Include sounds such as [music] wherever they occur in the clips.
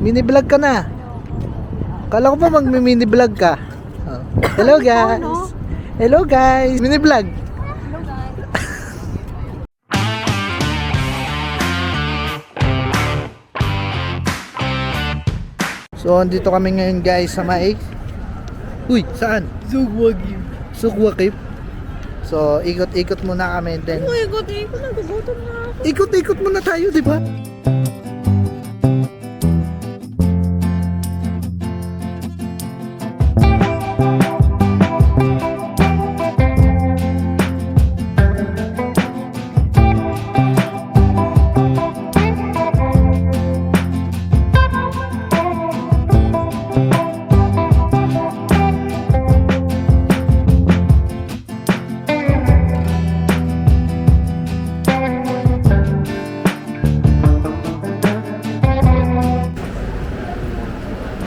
Mini vlog ka na. Kala ko pa mag-mini vlog ka. Oh. Hello guys. Hello guys. Mini vlog. So, andito kami ngayon guys sa may Uy, saan? Zugwagi. Sukwakip. So, ikot-ikot muna kami then eh, kung nagugutom na ako. Ikot-ikot muna tayo, di ba?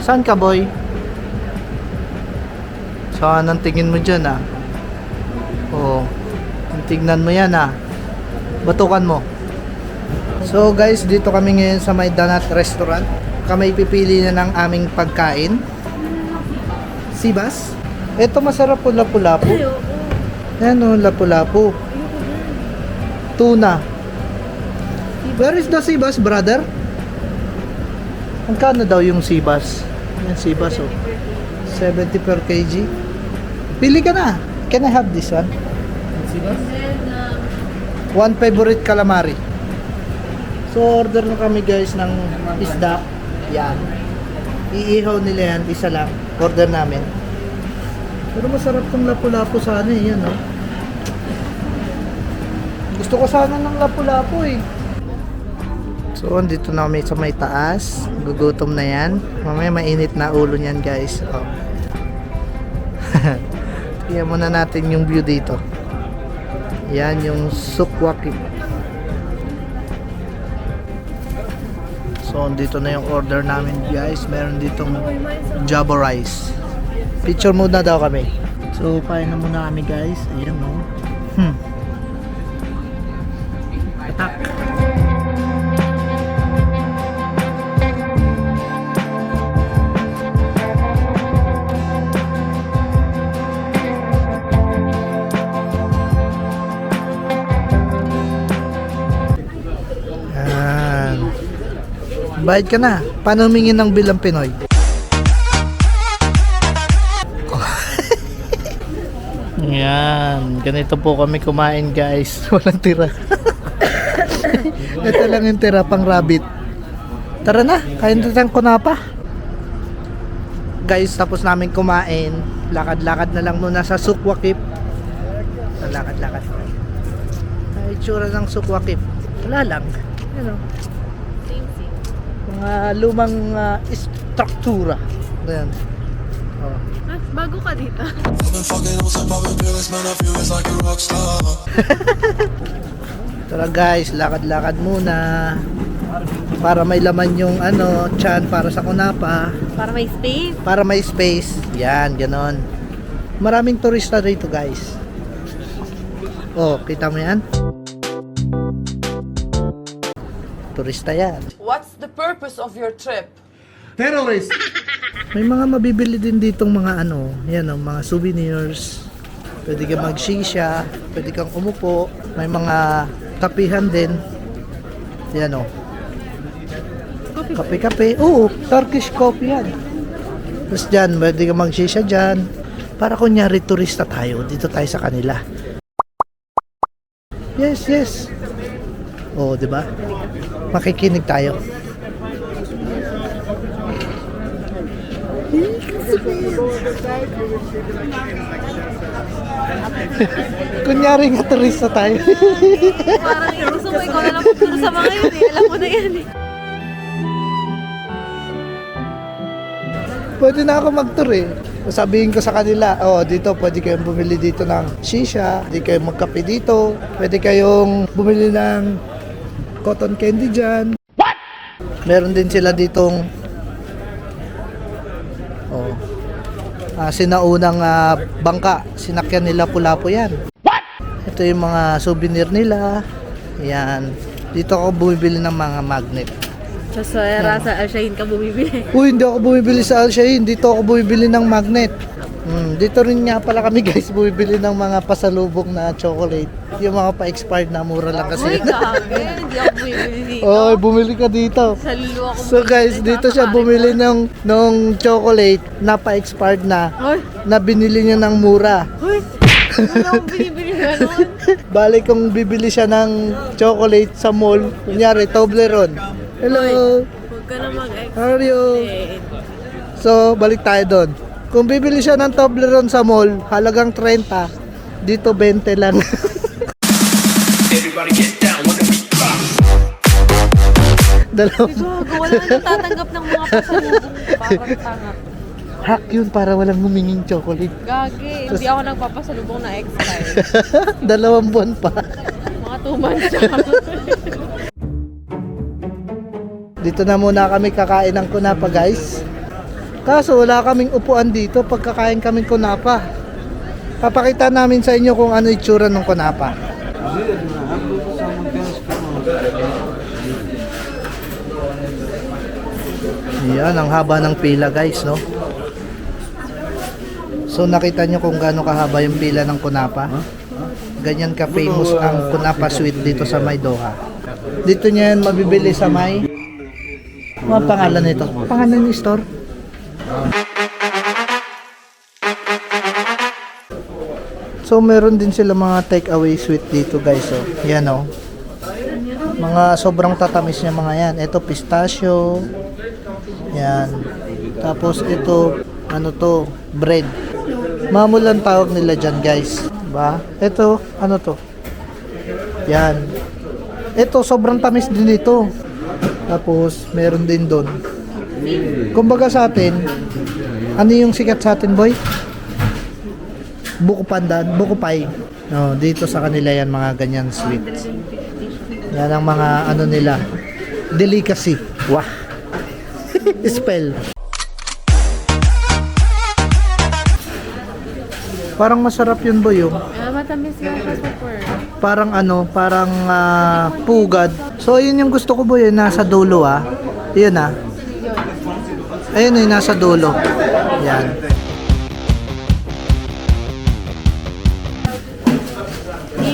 Saan ka, boy? So, anong tingin mo dyan, ah? Oo. Tingnan mo yan, ah. Batukan mo. So, guys, dito kami ngayon sa may Danat Restaurant. Kami pipili na ng aming pagkain. Sibas? Ito masarap po lapu-lapu. Ayan o, lapu-lapu. Tuna. Where is the sibas, brother? Magkano daw yung sibas? Yan, sibas oh. 70 per kg. Pili ka na. Can I have this one? Um, One favorite calamari. So, order na kami guys ng isda. Yan. Iihaw nila yan, isa lang. Order namin. Pero masarap tong lapu-lapu sana eh, yan oh. Gusto ko sana ng lapu-lapu eh. So, andito na kami sa may taas. Gugutom na yan. Mamaya mainit na ulo niyan guys. Oh. [laughs] Tingnan muna natin yung view dito. Yan yung sukwaki. So, dito na yung order namin guys. Meron ditong Java rice. Picture muna daw kami. So, kain na muna kami guys. Ayan o. Hmm. Bayad ka na. Paano humingin ng bilang Pinoy? Yan. Ganito po kami kumain guys. [laughs] Walang tira. Ito lang yung tira pang rabbit. Tara na. Kain na tayong kunapa. Guys, tapos namin kumain. Lakad-lakad na lang muna sa Sukwakip. Lakad-lakad. Ay, itsura ng Sukwakip. Wala lang. Ano? same, same. Mga lumang ah, struktura. Ayan. Oh. Ah, bago ka dito. [laughs] Tara guys, lakad-lakad muna. Para may laman yung ano, chan para sa kunapa. Para may space. Para may space. Yan, ganon. Maraming turista rito guys. Oh, kita mo yan? Turista yan. What's the purpose of your trip? May mga mabibili din ditong mga ano, yan oh, mga souvenirs. Pwede kang mag-shisha, pwede kang umupo, may mga kapihan din. Yan oh. Kape-kape. Oo, Turkish coffee yan. Tapos dyan, pwede kang mag-shisha dyan. Para kunyari turista tayo, dito tayo sa kanila. Yes, yes. Oo, di ba? Makikinig tayo. Kunyari nga turista tayo. Parang gusto mo ikaw na lang pagturo sa mga yun eh. Alam mo na yan eh. pwede na ako mag-tour eh. Sabihin ko sa kanila, oh, dito pwede kayong bumili dito ng shisha, pwede kayong magkape dito, pwede kayong bumili ng cotton candy dyan. What? Meron din sila ditong oh, ah, sinaunang ah, bangka, sinakyan nila pula-po yan. What? Ito yung mga souvenir nila. Yan. Dito ako bumibili ng mga magnet. Sa Sera, sa Alshain ka bumibili. Uy, hindi ako bumibili sa Alshain. Dito ako bumibili ng magnet. Hmm, dito rin nga pala kami [laughs] guys bumibili ng mga pasalubong na chocolate. Yung mga pa-expired na mura lang kasi. Uy. [laughs] Hindi ako bumibili dito. Oh, bumili ka dito. Sa lulu ako So guys, dito siya bumili ng ng chocolate na pa-expired na Uy, na binili niya ng mura. uy. Wala akong binibili ganun. [laughs] Bali kung bibili siya ng chocolate sa mall, kunyari Toblerone. Hello. Huwag ka na mag-ex. How are you? So, balik tayo doon. Kung bibili siya ng Toblerone sa mall, halagang 30. Dito 20 lang. Dalawang Gago, wala na natatanggap ng mga pasalubong. Parang tanga. hack yun para walang huminging chocolate. Gagi, hindi ako nagpapasalubong na expired. [laughs] Dalawang buwan pa. Mga 2 months. Dito na muna kami kakain ng kunapa guys. Kaso wala kaming upuan dito pagkakain kaming kunapa. Papakita namin sa inyo kung ano itsura ng kunapa. Yan, ang haba ng pila guys, no? So nakita nyo kung gaano kahaba yung pila ng kunapa? Ganyan ka famous ang kunapa sweet dito sa Maydoha. Dito niya yan mabibili sa may ano ang pangalan nito? Pangalan ni store? So meron din sila mga take away sweet dito guys oh. Yan oh. Mga sobrang tatamis niya mga yan. Ito pistachio. Yan. Tapos ito ano to? Bread. Mamulan tawag nila dyan guys. Ba? Ito ano to? Yan. Ito sobrang tamis din ito. Tapos meron din doon. Kumbaga sa atin, ano yung sikat sa atin, boy? Buko pandan, buko pie. No, dito sa kanila yan mga ganyan sweets. Yan ang mga ano nila. Delicacy. Wah. [laughs] Spell. Parang masarap yun, boy. Oh. Ah, matamis yung pa super. Parang ano, parang ah, pugad. So, yun yung gusto ko, boy. Yung nasa dulo, ah. Yun, ah. Ayun, yung nasa dulo. Yan.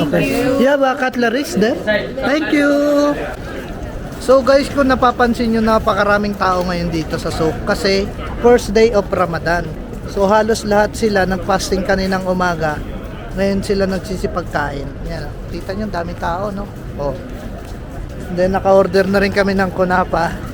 Okay. Yeah, ba cutleries there? Thank you. So guys, kung napapansin nyo, napakaraming tao ngayon dito sa souk kasi first day of Ramadan. So halos lahat sila nag-fasting kaninang umaga. Ngayon sila nagsisipagkain. Yan, kita nyo, daming tao, no? Oh. Then naka-order na rin kami ng kunapa.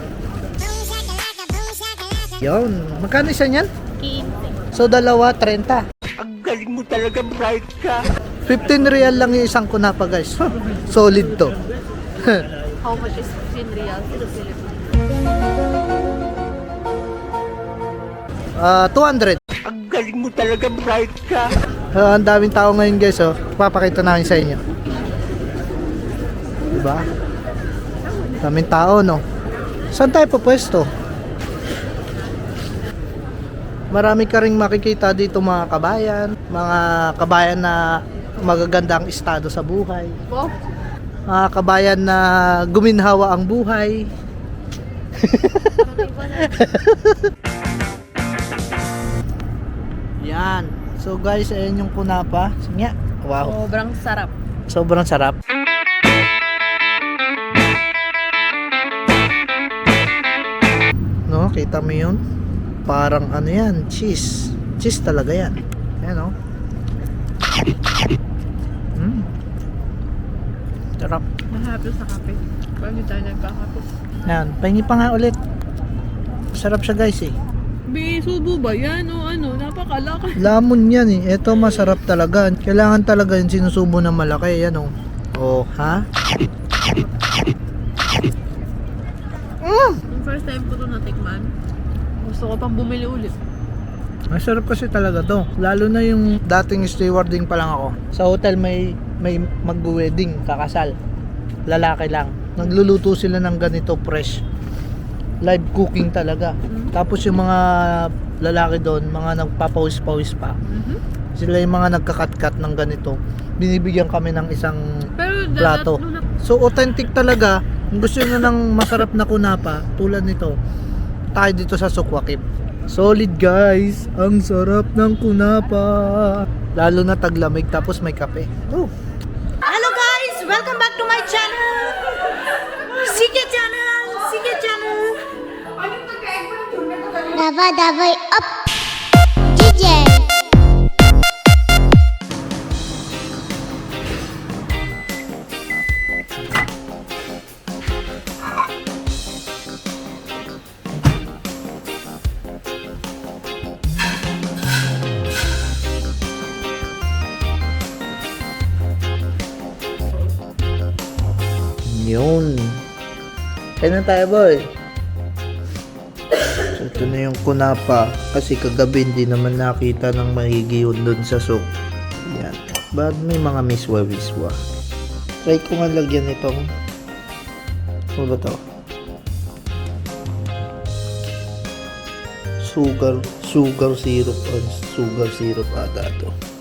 Yun. Magkano isa niyan? 15. So dalawa, 30. Ang galing mo talaga, bright ka. 15 real lang yung isang kunapa guys. Solid to. [laughs] How much is 15 reals to the Philippines? Ah, 200. Ang galing mo talaga, bright ka. Ah, ang daming tao ngayon guys, oh. Papakita namin sa inyo. Diba? Daming tao, no? Saan tayo pupwesto? Marami ka ring makikita dito mga kabayan, mga kabayan na magaganda ang estado sa buhay. Oh, Mga kabayan na guminhawa ang buhay. [laughs] Yan. So guys, ayan yung kunapa. Nga. Wow. sobrang sarap. Sobrang sarap. No, kita mo yun? Parang ano yan, cheese. Cheese talaga yan. Ayan oh. Mm. Sarap. Mahapil sa kape. Hindi tayo nagkakape. Yan, pahingi pa nga ulit. Sarap siya guys eh. Bi, subo ba yan o ano? Napakalaki. Lamon yan eh. Ito masarap talaga. Kailangan talaga yung sinusubo ng malaki. Yan oh. Oh, ha? Mm. Yung first time ko to natikman, gusto ko pang bumili ulit. Masarap kasi talaga to. Lalo na yung dating stewarding pa lang ako. Sa hotel may may mag-wedding, kakasal. Lalaki lang. Nagluluto sila ng ganito fresh. Live cooking talaga. Tapos yung mga lalaki doon, mga nagpapawis-pawis pa. Mhm. Sila yung mga nagkakat-kat ng ganito. Binibigyan kami ng isang Pero plato. So authentic talaga Kung gusto nyo ng masarap na kunapa, tulad nito, tayo dito sa Sukwakip. Solid guys, ang sarap ng kunapa. Lalo na taglamig tapos may kape. Oh. Hello guys! Welcome back to my channel! Sike channel! Sike channel! Dawaj, dawaj, up! DJ! Yun. Kaya na tayo boy. So, [coughs] ito na yung kunapa. Kasi kagabi hindi naman nakita ng mahigi yun dun sa sok. Yan. Ba't may mga miswa-wiswa? Try ko nga lagyan itong ano ba to? Sugar, sugar syrup on sugar syrup ata to.